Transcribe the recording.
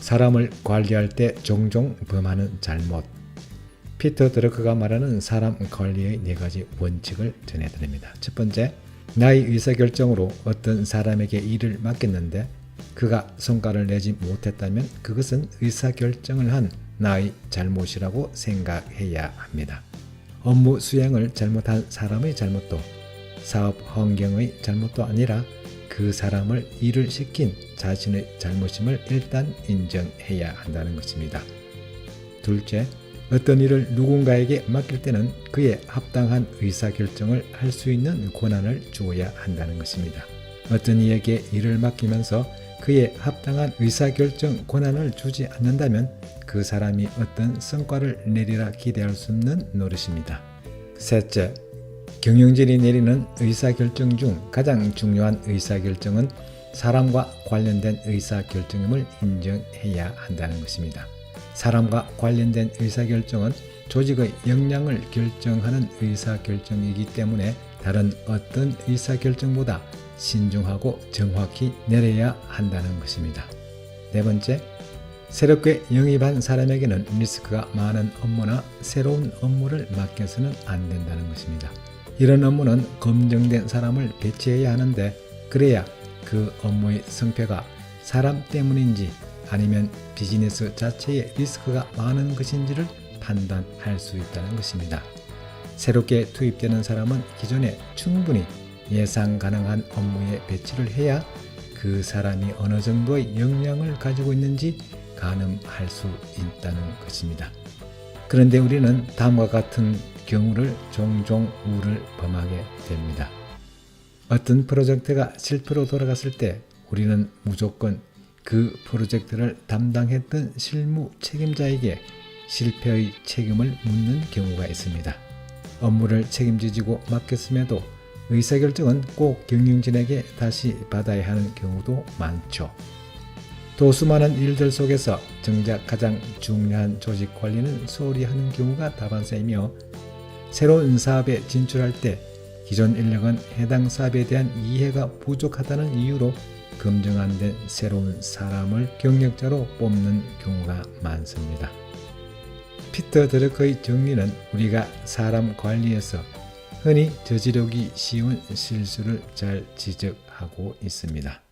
사람을 관리할 때 종종 범하는 잘못. 피터 드러크가 말하는 사람 관리의 네 가지 원칙을 전해드립니다. 첫 번째, 나의 의사결정으로 어떤 사람에게 일을 맡겼는데 그가 성과를 내지 못했다면 그것은 의사결정을 한 나의 잘못이라고 생각해야 합니다. 업무 수행을 잘못한 사람의 잘못도 사업 환경의 잘못도 아니라 그 사람을 일을 시킨 자신의 잘못임을 일단 인정해야 한다는 것입니다. 둘째, 어떤 일을 누군가에게 맡길 때는 그에 합당한 의사결정을 할 수 있는 권한을 주어야 한다는 것입니다. 어떤 이에게 일을 맡기면서 그에 합당한 의사결정 권한을 주지 않는다면 그 사람이 어떤 성과를 내리라 기대할 수 없는 노릇입니다. 셋째, 경영진이 내리는 의사결정 중 가장 중요한 의사결정은 사람과 관련된 의사결정임을 인정해야 한다는 것입니다. 사람과 관련된 의사결정은 조직의 역량을 결정하는 의사결정이기 때문에 다른 어떤 의사결정보다 신중하고 정확히 내려야 한다는 것입니다. 네 번째, 새롭게 영입한 사람에게는 리스크가 많은 업무나 새로운 업무를 맡겨서는 안 된다는 것입니다. 이런 업무는 검증된 사람을 배치해야 하는데 그래야 그 업무의 성패가 사람 때문인지 아니면 비즈니스 자체에 리스크가 많은 것인지를 판단할 수 있다는 것입니다. 새롭게 투입되는 사람은 기존에 충분히 예상 가능한 업무에 배치를 해야 그 사람이 어느 정도의 역량을 가지고 있는지 가늠할 수 있다는 것입니다. 그런데 우리는 다음과 같은 경우를 종종 우를 범하게 됩니다. 어떤 프로젝트가 실패로 돌아갔을 때 우리는 무조건 그 프로젝트를 담당했던 실무 책임자에게 실패의 책임을 묻는 경우가 있습니다. 업무를 책임지고 맡겼음에도 의사결정은 꼭 경영진에게 다시 받아야 하는 경우도 많죠. 또 수많은 일들 속에서 정작 가장 중요한 조직 관리는 소홀히 하는 경우가 다반사이며 새로운 사업에 진출할 때 기존 인력은 해당 사업에 대한 이해가 부족하다는 이유로 검증 안 된 새로운 사람을 경력자로 뽑는 경우가 많습니다. 피터 드러크의 정리는 우리가 사람 관리에서 흔히 저지르기 쉬운 실수를 잘 지적하고 있습니다.